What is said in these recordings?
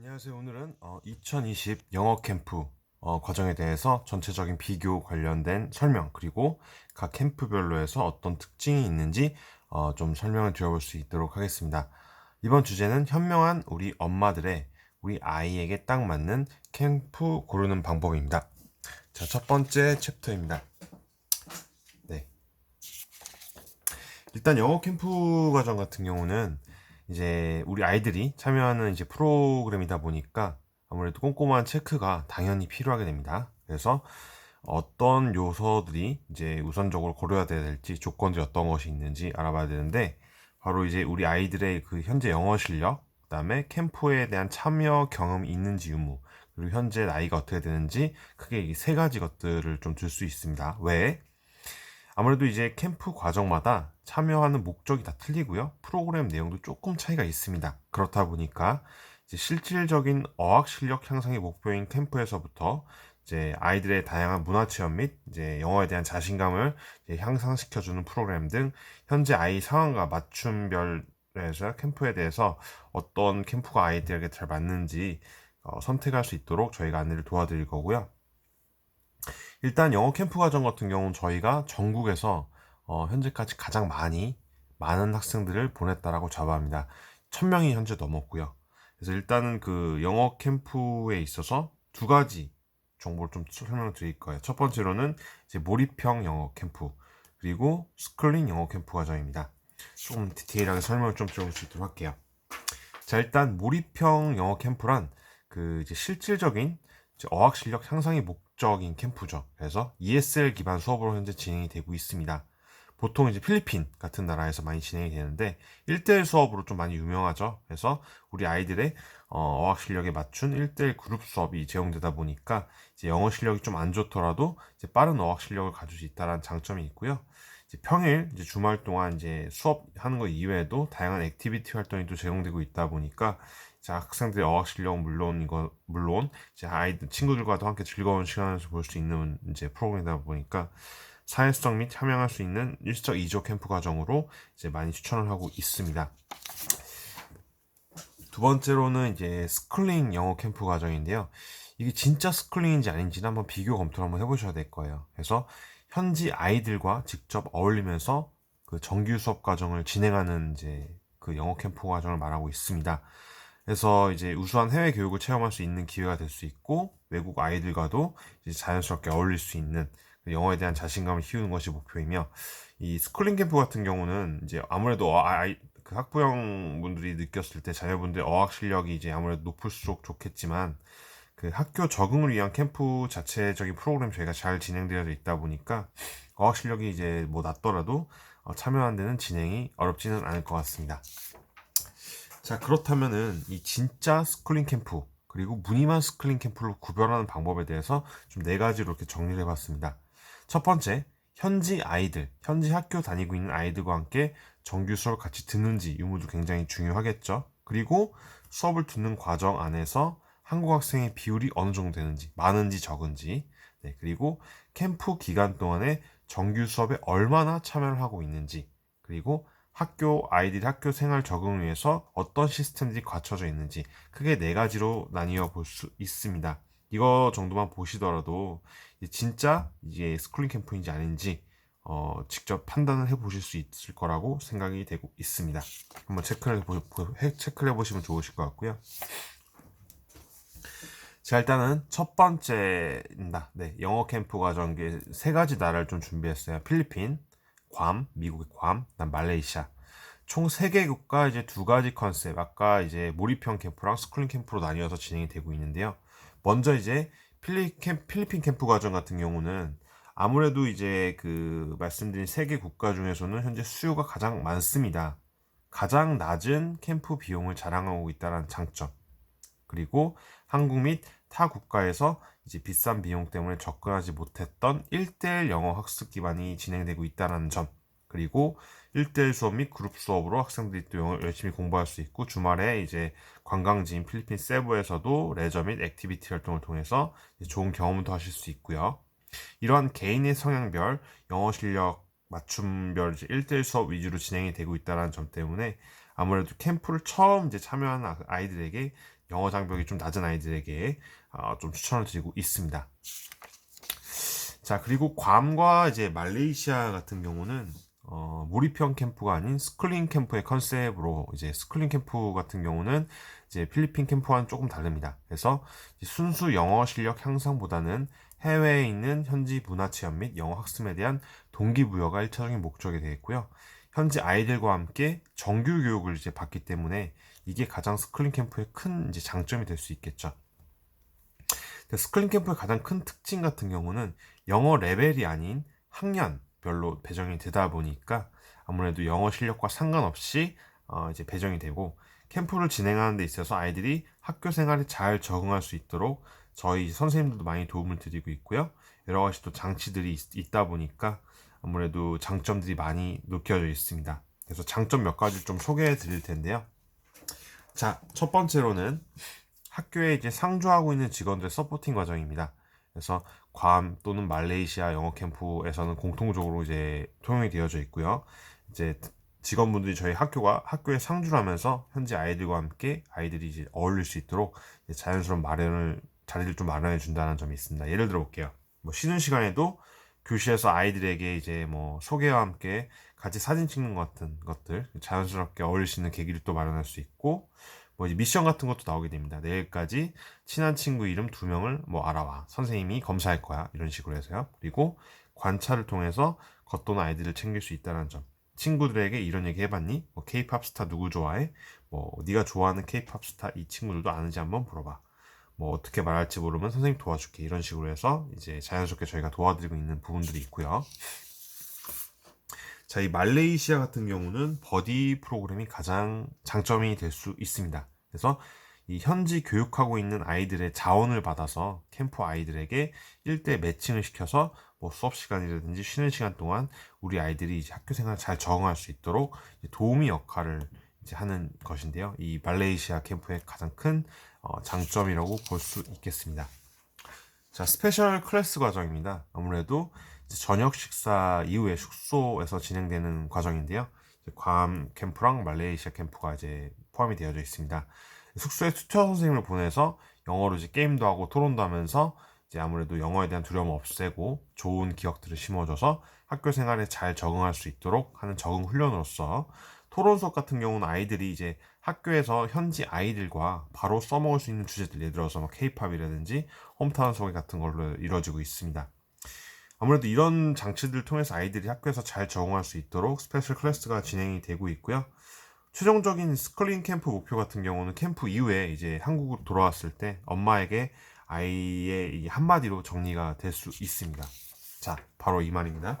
안녕하세요. 오늘은 어, 2020 영어 캠프 어, 과정에 대해서 전체적인 비교 관련된 설명 그리고 각 캠프별로 해서 어떤 특징이 있는지 어, 좀 설명을 드려볼 수 있도록 하겠습니다. 이번 주제는 현명한 우리 엄마들의 우리 아이에게 딱 맞는 캠프 고르는 방법입니다. 자, 첫 번째 챕터입니다. 네. 일단 영어 캠프 과정 같은 경우는 이제 우리 아이들이 참여하는 이제 프로그램이다 보니까 아무래도 꼼꼼한 체크가 당연히 필요하게 됩니다. 그래서 어떤 요소들이 이제 우선적으로 고려해야 될지 조건들이 어떤 것이 있는지 알아봐야 되는데 바로 이제 우리 아이들의 그 현재 영어 실력, 그다음에 캠프에 대한 참여 경험이 있는지 유무, 그리고 현재 나이가 어떻게 되는지 크게 이 세 가지 것들을 좀 줄 수 있습니다. 왜? 아무래도 이제 캠프 과정마다 참여하는 목적이 다 틀리고요. 프로그램 내용도 조금 차이가 있습니다. 그렇다 보니까 실질적인 어학 실력 향상이 목표인 캠프에서부터 이제 아이들의 다양한 문화 체험 및 이제 영어에 대한 자신감을 향상시켜주는 프로그램 등 현재 아이 상황과 맞춤별에서 캠프에 대해서 어떤 캠프가 아이들에게 잘 맞는지 어, 선택할 수 있도록 저희가 안내를 도와드릴 거고요. 일단 영어 캠프 과정 같은 경우는 저희가 전국에서 어, 현재까지 가장 많이 많은 학생들을 보냈다라고 자부합니다. 1000명이 현재 넘었고요. 그래서 일단은 그 영어 캠프에 있어서 두 가지 정보를 좀 설명을 드릴 거예요. 첫 번째로는 이제 몰입형 영어 캠프 그리고 스클링 영어 캠프 과정입니다. 조금 디테일하게 설명을 좀 드릴 수 있도록 할게요. 자 일단 몰입형 영어 캠프란 그 이제 실질적인 어학 실력 향상이 목 적인 캠프죠. 그래서 ESL 기반 수업으로 현재 진행이 되고 있습니다. 보통 이제 필리핀 같은 나라에서 많이 진행이 되는데 1대1 수업으로 좀 많이 유명하죠. 그래서 우리 아이들의 어, 학 실력에 맞춘 1대1 그룹 수업이 제공되다 보니까 이제 영어 실력이 좀 안 좋더라도 이제 빠른 어학 실력을 가질 수 있다는 장점이 있고요. 이제 평일 이제 주말 동안 이제 수업하는 것 이외에도 다양한 액티비티 활동이 또 제공되고 있다 보니까 자, 학생들의 어학 실력은 물론 이거 물론 이제 아이들 친구들과도 함께 즐거운 시간을 볼수 있는 이제 프로그램이다 보니까 사회성 및 참여할 수 있는 일석 이조 캠프 과정으로 이제 많이 추천을 하고 있습니다. 두 번째로는 이제 스쿨링 영어 캠프 과정인데요. 이게 진짜 스쿨링인지 아닌지는 한번 비교 검토를 한번 해보셔야 될 거예요. 그래서 현지 아이들과 직접 어울리면서 그 정규 수업 과정을 진행하는 이제 그 영어 캠프 과정을 말하고 있습니다. 그래서 이제 우수한 해외 교육을 체험할 수 있는 기회가 될 수 있고 외국 아이들과도 자연스럽게 어울릴 수 있는 영어에 대한 자신감을 키우는 것이 목표이며 이 스쿨링 캠프 같은 경우는 이제 아무래도 어, 아이 그 학부형 분들이 느꼈을 때 자녀분들 어학 실력이 이제 아무래도 높을수록 좋겠지만 그 학교 적응을 위한 캠프 자체적인 프로그램 저희가 잘 진행되어 있다 보니까 어학 실력이 이제 뭐 낮더라도 어, 참여한 데는 진행이 어렵지는 않을 것 같습니다. 자 그렇다면은 이 진짜 스쿨링 캠프 그리고 무늬만 스쿨링 캠프를 구별하는 방법에 대해서 좀 네 가지로 이렇게 정리를 해봤습니다. 첫 번째, 현지 아이들, 현지 학교 다니고 있는 아이들과 함께 정규 수업을 같이 듣는지 유무도 굉장히 중요하겠죠. 그리고 수업을 듣는 과정 안에서 한국 학생의 비율이 어느 정도 되는지, 많은지 적은지, 네, 그리고 캠프 기간 동안에 정규 수업에 얼마나 참여를 하고 있는지, 그리고 학교 아이들이 학교 생활 적응을 위해서 어떤 시스템들이 갖춰져 있는지 크게 네 가지로 나뉘어 볼 수 있습니다. 이거 정도만 보시더라도 진짜 이게 스쿨링 캠프인지 아닌지 어, 직접 판단을 해보실 수 있을 거라고 생각이 되고 있습니다. 한번 체크를 해, 체크를 해보시면 좋으실 것 같고요. 자 일단은 첫 번째입니다. 네, 영어 캠프 과정 세 가지 나라를 좀 준비했어요. 필리핀, 괌, 미국의 괌, 난 말레이시아. 총 3개 국가 이제 두 가지 컨셉. 아까 이제 몰입형 캠프랑 스쿨링 캠프로 나뉘어서 진행이 되고 있는데요. 먼저 이제 필리핀, 캠프 과정 같은 경우는 아무래도 이제 그 말씀드린 세 개 국가 중에서는 현재 수요가 가장 많습니다. 가장 낮은 캠프 비용을 자랑하고 있다는 장점. 그리고 한국 및 타 국가에서 이제 비싼 비용 때문에 접근하지 못했던 1대1 영어 학습 기반이 진행되고 있다는 점. 그리고 1대1 수업 및 그룹 수업으로 학생들이 또 영어 열심히 공부할 수 있고 주말에 이제 관광지인 필리핀 세부에서도 레저 및 액티비티 활동을 통해서 좋은 경험도 하실 수 있고요. 이러한 개인의 성향별 영어 실력 맞춤별 1대1 수업 위주로 진행이 되고 있다는 점 때문에 아무래도 캠프를 처음 이제 참여하는 아- 아이들에게 영어 장벽이 좀 낮은 아이들에게 어, 좀 추천을 드리고 있습니다. 자, 그리고 괌과 이제 말레이시아 같은 경우는 어, 몰입형 캠프가 아닌 스쿨링 캠프의 컨셉으로 이제 스쿨링 캠프 같은 경우는 이제 필리핀 캠프와는 조금 다릅니다. 그래서 순수 영어 실력 향상보다는 해외에 있는 현지 문화 체험 및 영어 학습에 대한 동기부여가 1차적인 목적이 되겠고요. 현지 아이들과 함께 정규 교육을 이제 받기 때문에 이게 가장 스쿨링 캠프의 큰 이제 장점이 될 수 있겠죠. 스쿨링 캠프의 가장 큰 특징 같은 경우는 영어 레벨이 아닌 학년별로 배정이 되다 보니까 아무래도 영어 실력과 상관없이 어 이제 배정이 되고 캠프를 진행하는 데 있어서 아이들이 학교 생활에 잘 적응할 수 있도록 저희 선생님들도 많이 도움을 드리고 있고요. 여러 가지 또 장치들이 있, 다 보니까 아무래도 장점들이 많이 느껴져 있습니다. 그래서 장점 몇 가지 좀 소개해 드릴 텐데요. 자, 첫 번째로는 학교에 이제 상주하고 있는 직원들 서포팅 과정입니다. 그래서 괌 또는 말레이시아 영어 캠프에서는 공통적으로 이제 통용이 되어져 있고요. 이제 직원분들이 저희 학교가 학교에 상주를 하면서 현지 아이들과 함께 아이들이 이제 어울릴 수 있도록 자연스러운 마련을 자리를 좀 마련해 준다는 점이 있습니다. 예를 들어 볼게요. 뭐 쉬는 시간에도 교실에서 아이들에게 이제 뭐 소개와 함께 같이 사진 찍는 것 같은 것들 자연스럽게 어울릴 수 있는 계기를 또 마련할 수 있고 뭐 이제 미션 같은 것도 나오게 됩니다. 내일까지 친한 친구 이름 두 명을 뭐 알아와 선생님이 검사할 거야 이런 식으로 해서요. 그리고 관찰을 통해서 겉도는 아이들을 챙길 수 있다는 점. 친구들에게 이런 얘기 해봤니? 뭐 K-팝 스타 누구 좋아해? 뭐 네가 좋아하는 K-팝 스타 이 친구들도 아는지 한번 물어봐. 뭐 어떻게 말할지 모르면 선생님 도와줄게 이런 식으로 해서 이제 자연스럽게 저희가 도와드리고 있는 부분들이 있고요. 자, 이 말레이시아 같은 경우는 버디 프로그램이 가장 장점이 될 수 있습니다. 그래서 이 현지 교육하고 있는 아이들의 자원을 받아서 캠프 아이들에게 1대 매칭을 시켜서 뭐 수업 시간이라든지 쉬는 시간 동안 우리 아이들이 학교 생활 잘 적응할 수 있도록 도우미 역할을 하는 것인데요. 이 말레이시아 캠프의 가장 큰 어, 장점이라고 볼 수 있겠습니다. 자, 스페셜 클래스 과정입니다. 아무래도 저녁 식사 이후에 숙소에서 진행되는 과정인데요. 괌 캠프랑 말레이시아 캠프가 이제 포함이 되어져 있습니다. 숙소에 튜터 선생님을 보내서 영어로 이제 게임도 하고 토론도 하면서 이제 아무래도 영어에 대한 두려움 없애고 좋은 기억들을 심어줘서 학교 생활에 잘 적응할 수 있도록 하는 적응 훈련으로서 토론 수업 같은 경우는 아이들이 이제 학교에서 현지 아이들과 바로 써먹을 수 있는 주제들 예를 들어서 뭐 케이팝이라든지 홈타운 소개 같은 걸로 이루어지고 있습니다. 아무래도 이런 장치들을 통해서 아이들이 학교에서 잘 적응할 수 있도록 스페셜 클래스가 진행이 되고 있고요. 최종적인 스컬링 캠프 목표 같은 경우는 캠프 이후에 이제 한국으로 돌아왔을 때 엄마에게 아이의 한마디로 정리가 될 수 있습니다. 자, 바로 이 말입니다.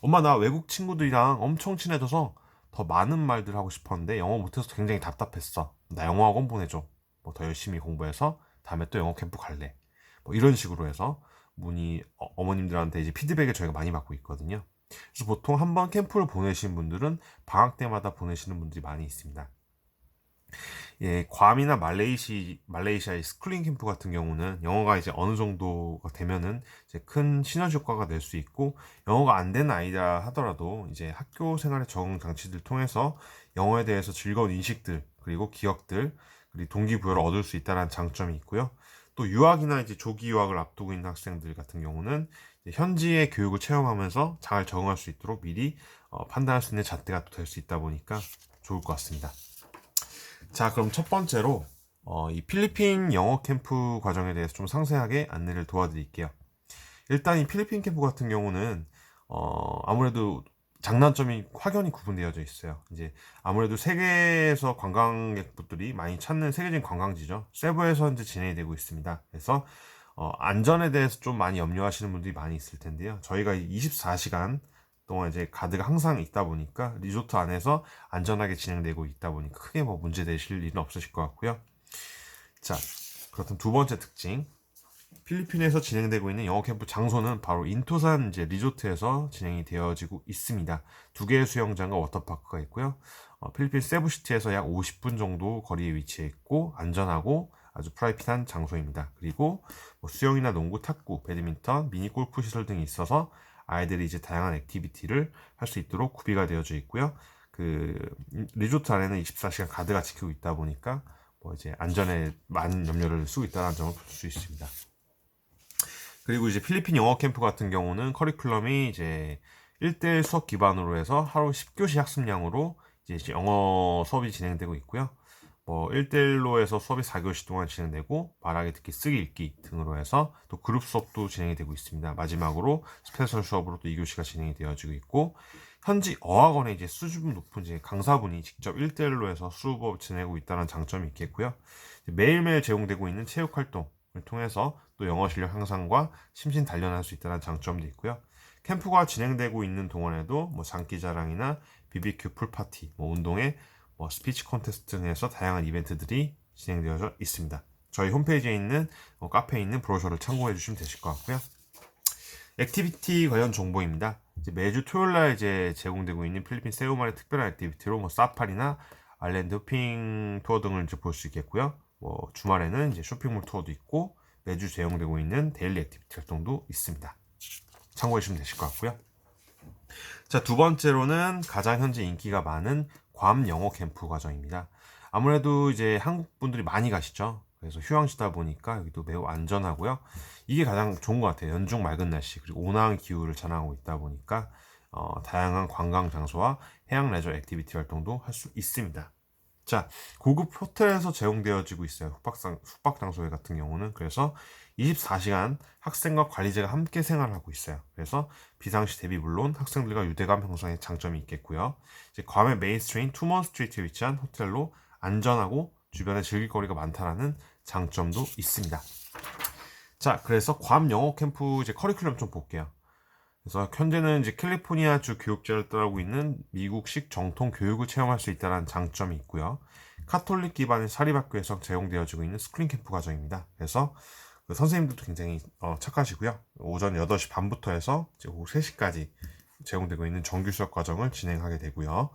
엄마 나 외국 친구들이랑 엄청 친해져서 더 많은 말들 하고 싶었는데 영어 못해서 굉장히 답답했어. 나 영어 학원 보내줘. 뭐 더 열심히 공부해서 다음에 또 영어 캠프 갈래. 뭐 이런 식으로 해서 문의 어, 머님들한테 이제 피드백을 저희가 많이 받고 있거든요. 그래서 보통 한 번 캠프를 보내신 분들은 방학 때마다 보내시는 분들이 많이 있습니다. 예, 괌이나 말레이시, 말레이시아의 스쿨링 캠프 같은 경우는 영어가 이제 어느 정도가 되면은 이제 큰 시너지 효과가 낼 수 있고 영어가 안 되는 아이라 하더라도 이제 학교 생활의 적응 장치들 통해서 영어에 대해서 즐거운 인식들 그리고 기억들 그리고 동기부여를 얻을 수 있다는 장점이 있고요. 또 유학이나 이제 조기 유학을 앞두고 있는 학생들 같은 경우는 현지의 교육을 체험하면서 잘 적응할 수 있도록 미리 어, 판단할 수 있는 잣대가 될 수 있다 보니까 좋을 것 같습니다. 자, 그럼 첫 번째로 어, 이 필리핀 영어 캠프 과정에 대해서 좀 상세하게 안내를 도와드릴게요. 일단 이 필리핀 캠프 같은 경우는 어, 아무래도 장단점이 확연히 구분되어져 있어요. 이제 아무래도 세계에서 관광객분들이 많이 찾는 세계적인 관광지죠. 세부에서 이제 진행이 되고 있습니다. 그래서 어, 안전에 대해서 좀 많이 염려하시는 분들이 많이 있을 텐데요. 저희가 24시간 동안 이제 가드가 항상 있다 보니까 리조트 안에서 안전하게 진행되고 있다 보니까 크게 뭐 문제 되실 일은 없으실 것 같고요. 자, 그렇다면 두 번째 특징. 필리핀에서 진행되고 있는 영어 캠프 장소는 바로 인토산 이제 리조트에서 진행이 되어지고 있습니다. 두 개의 수영장과 워터파크가 있고요. 어, 필리핀 세부시티에서 약 50분 정도 거리에 위치해 있고 안전하고 아주 프라이빗한 장소입니다. 그리고 뭐 수영이나 농구, 탁구, 배드민턴, 미니 골프 시설 등이 있어서 아이들이 이제 다양한 액티비티를 할 수 있도록 구비가 되어져 있고요. 그 리조트 안에는 24시간 가드가 지키고 있다 보니까 뭐 이제 안전에 많은 염려를 쓰고 있다는 점을 볼 수 있습니다. 그리고 이제 필리핀 영어 캠프 같은 경우는 커리큘럼이 이제 1대1 수업 기반으로 해서 하루 10교시 학습량으로 이제 영어 수업이 진행되고 있고요. 뭐 1대1로 해서 수업이 4교시 동안 진행되고 말하기, 듣기, 쓰기, 읽기 등으로 해서 또 그룹 수업도 진행이 되고 있습니다. 마지막으로 스페셜 수업으로 또 2교시가 진행이 되어지고 있고 현지 어학원에 이제 수준 높은 이제 강사분이 직접 1대1로 해서 수업을 지내고 있다는 장점이 있겠고요. 매일매일 제공되고 있는 체육 활동을 통해서 또 영어 실력 향상과 심신 단련할 수 있다는 장점도 있고요. 캠프가 진행되고 있는 동안에도 뭐 장기 자랑이나 BBQ 풀파티, 뭐 운동회, 뭐 스피치 콘테스트 등에서 다양한 이벤트들이 진행되어져 있습니다. 저희 홈페이지에 있는 어, 카페에 있는 브로셔를 참고해 주시면 되실 것 같고요. 액티비티 관련 정보입니다. 매주 토요일 날 이제 제공되고 있는 필리핀 세우말의 특별한 액티비티로 뭐 사파리나 아일랜드 호핑 투어 등을 이제 볼 수 있겠고요. 뭐 주말에는 이제 쇼핑몰 투어도 있고 매주 제공되고 있는 데일리 액티비티 활동도 있습니다. 참고해 주시면 되실 것 같고요. 자, 두 번째로는 가장 현재 인기가 많은 괌 영어 캠프 과정입니다. 아무래도 이제 한국 분들이 많이 가시죠. 그래서 휴양지다 보니까 여기도 매우 안전하고요. 이게 가장 좋은 것 같아요. 연중 맑은 날씨 그리고 온화한 기후를 자랑하고 있다 보니까 어, 다양한 관광 장소와 해양 레저 액티비티 활동도 할 수 있습니다. 자, 고급 호텔에서 제공되어지고 있어요. 숙박상, 숙박 장소 같은 경우는. 그래서 24시간 학생과 관리자가 함께 생활하고 있어요. 그래서 비상시 대비 물론 학생들과 유대감 형성에 장점이 있겠고요. 이제 괌의 메인스트리트 투먼 스트리트에 위치한 호텔로 안전하고 주변에 즐길 거리가 많다라는 장점도 있습니다. 자, 그래서 괌 영어 캠프 이제 커리큘럼 좀 볼게요. 그래서 현재는 이제 캘리포니아 주 교육제를 따르고 있는 미국식 정통 교육을 체험할 수 있다는 장점이 있고요. 카톨릭 기반의 사립학교에서 제공되어지고 있는 스크린 캠프 과정입니다. 그래서 그 선생님들도 굉장히 어, 착하시고요. 오전 8시 반부터 해서 오후 3시까지 제공되고 있는 정규 수업 과정을 진행하게 되고요.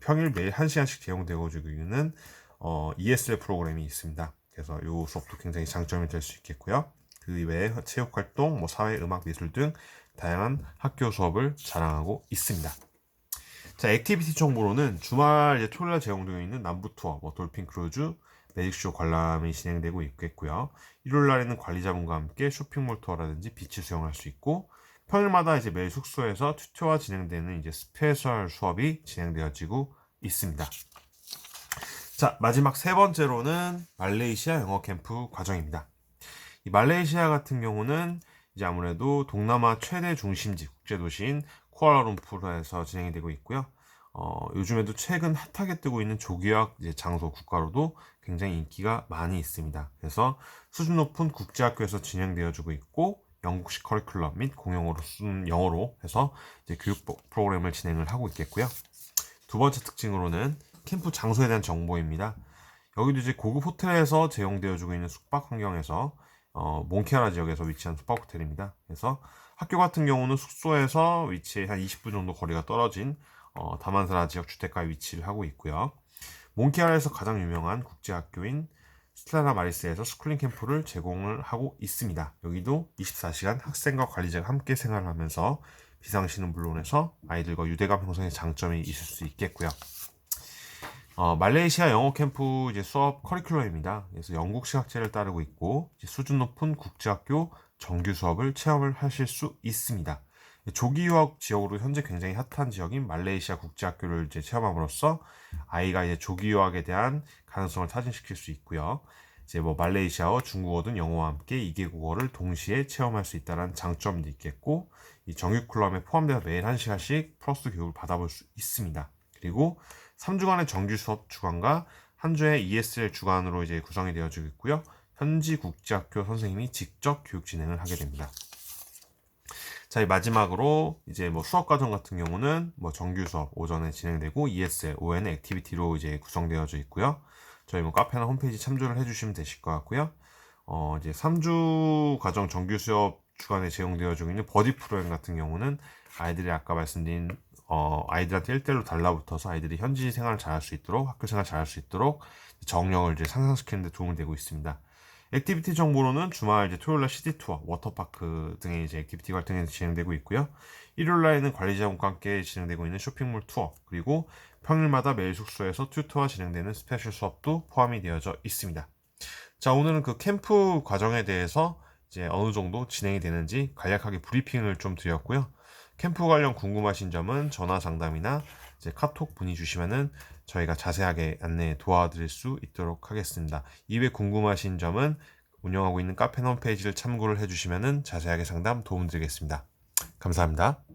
평일 매일 1시간씩 제공되고 있는 어, ESL 프로그램이 있습니다. 그래서 이 수업도 굉장히 장점이 될 수 있겠고요. 그 외에 체육 활동, 뭐 사회, 음악, 미술 등 다양한 학교 수업을 자랑하고 있습니다. 자, 액티비티 정보로는 주말 이제 토요일 날 제공되어 있는 남부 투어, 뭐 돌핀 크루즈, 매직쇼 관람이 진행되고 있겠고요. 일요일 날에는 관리자분과 함께 쇼핑몰 투어라든지 비치 수영할 수 있고 평일마다 이제 매일 숙소에서 튜터와 진행되는 이제 스페셜 수업이 진행되어지고 있습니다. 자, 마지막 세 번째로는 말레이시아 영어 캠프 과정입니다. 이 말레이시아 같은 경우는 이제 아무래도 동남아 최대 중심지 국제 도시인 쿠알라룸푸르에서 진행이 되고 있고요. 어, 요즘에도 최근 핫하게 뜨고 있는 조기학 장소 국가로도 굉장히 인기가 많이 있습니다. 그래서 수준 높은 국제학교에서 진행되어지고 있고 영국식 커리큘럼 및 공용어로 쓴 영어로 해서 이제 교육 프로그램을 진행을 하고 있겠고요. 두 번째 특징으로는 캠프 장소에 대한 정보입니다. 여기도 이제 고급 호텔에서 제공되어지고 있는 숙박 환경에서 어, 몽케라 지역에서 위치한 숙박 호텔입니다. 그래서 학교 같은 경우는 숙소에서 위치해 한 20분 정도 거리가 떨어진 어, 다만사라 지역 주택가에 위치를 하고 있고요. 몽케라에서 가장 유명한 국제학교인 스텔라 마리스에서 스쿨링 캠프를 제공을 하고 있습니다. 여기도 24시간 학생과 관리자가 함께 생활하면서 비상시는 물론해서 아이들과 유대감 형성의 장점이 있을 수 있겠고요. 어, 말레이시아 영어 캠프 이제 수업 커리큘럼입니다. 그래서 영국식 학제를 따르고 있고 수준 높은 국제학교 정규 수업을 체험을 하실 수 있습니다. 조기 유학 지역으로 현재 굉장히 핫한 지역인 말레이시아 국제학교를 이제 체험함으로써 아이가 이제 조기 유학에 대한 가능성을 타진시킬 수 있고요. 이제 뭐 말레이시아어, 중국어 등 영어와 함께 이개 국어를 동시에 체험할 수 있다는 장점도 있겠고 이 정규 쿨럼에 포함되어 매일 1시간씩 플러스 교육을 받아볼 수 있습니다. 그리고 3주간의 정규 수업 주간과 한 주의 ESL 주간으로 이제 구성이 되어지고 있고요. 현지 국제학교 선생님이 직접 교육 진행을 하게 됩니다. 자, 마지막으로 이제 뭐 수업 과정 같은 경우는 뭐 정규 수업 오전에 진행되고 ESL, 오후에는 액티비티로 이제 구성되어져 있고요. 저희 뭐 카페나 홈페이지 참조를 해주시면 되실 것 같고요. 어, 이제 3주 과정 정규 수업 주간에 제공되어지고 있는 버디 프로그램 같은 경우는 아이들이 아까 말씀드린 어, 아이들한테 1대1로 달라붙어서 아이들이 현지 생활을 잘할 수 있도록 학교 생활 잘할 수 있도록 정령을 이제 상상시키는 데 도움이 되고 있습니다. 액티비티 정보로는 주말 이제 토요일 날 시티 투어, 워터파크 등의 이제 액티비티 활동이 진행되고 있고요. 일요일 날에는 관리자분과 함께 진행되고 있는 쇼핑몰 투어, 그리고 평일마다 매일 숙소에서 튜터와 진행되는 스페셜 수업도 포함이 되어져 있습니다. 자, 오늘은 그 캠프 과정에 대해서 이제 어느 정도 진행이 되는지 간략하게 브리핑을 좀 드렸고요. 캠프 관련 궁금하신 점은 전화 상담이나 이제 카톡 문의 주시면은 저희가 자세하게 안내 도와드릴 수 있도록 하겠습니다. 이외 궁금하신 점은 운영하고 있는 카페 홈페이지를 참고를 해주시면은 자세하게 상담 도움드리겠습니다. 감사합니다.